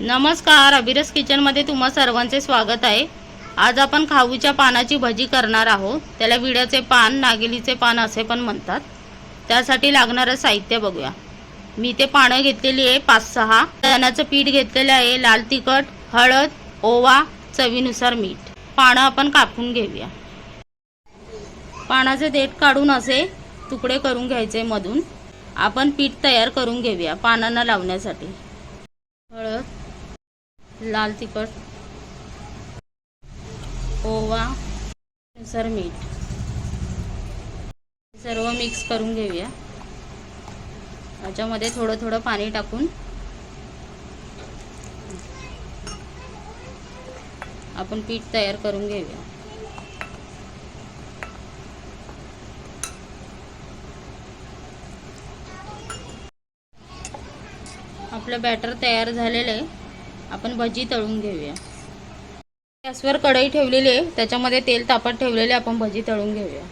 नमस्कार अभिरस किचनमध्ये तुम्हा सर्वांचे स्वागत आहे. आज आपण खाऊच्या पानाची भजी करणार आहोत. त्याला विड्याचे पान नागेलीचे पान असे पण म्हणतात. त्यासाठी लागणारं साहित्य बघूया. मी ते पानं घेतलेली आहे पाच सहा. चण्याचं पीठ घेतलेलं आहे लाल तिखट हळद ओवा चवीनुसार मीठ. पानं आपण कापून घेऊया. पानाचे देठ काढून असे तुकडे करून घ्यायचे मधून. आपण पीठ तयार करून घेऊया पानांना लावण्यासाठी. लाल तिखट ओवा नुसार मीठ. सर्व मिक्स करून घेऊया. याच्यामध्ये थोडं थोडं पाणी टाकून आपण पीठ तयार करून घेऊया. आपलं बॅटर तयार झालेलं आहे. आपण भजी तळून घेऊया. गॅसवर कढई ठेवलेली आहे. त्याच्यामध्ये तेल तापत ठेवलेले आपण भजी तळून घेऊया.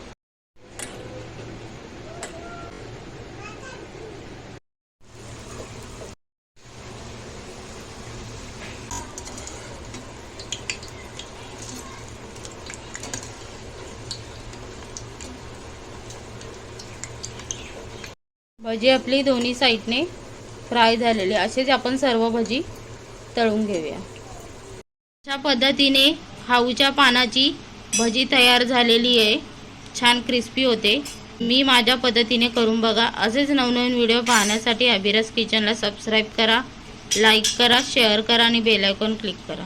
भजी आपली दोन्ही साईडने फ्राय झालेली असेच आपण सर्व भजी तळून घेऊया. अशा पद्धतीने हाऊच्या पानाची भजी तयार झालेली आहे. छान क्रिस्पी होते. मी माझ्या पद्धतीने करून बघा. असेच नवनवीन व्हिडिओ पाहण्यासाठी अभिरस किचनला सबस्क्राईब करा लाईक करा शेअर करा आणि बेलायकॉन क्लिक करा.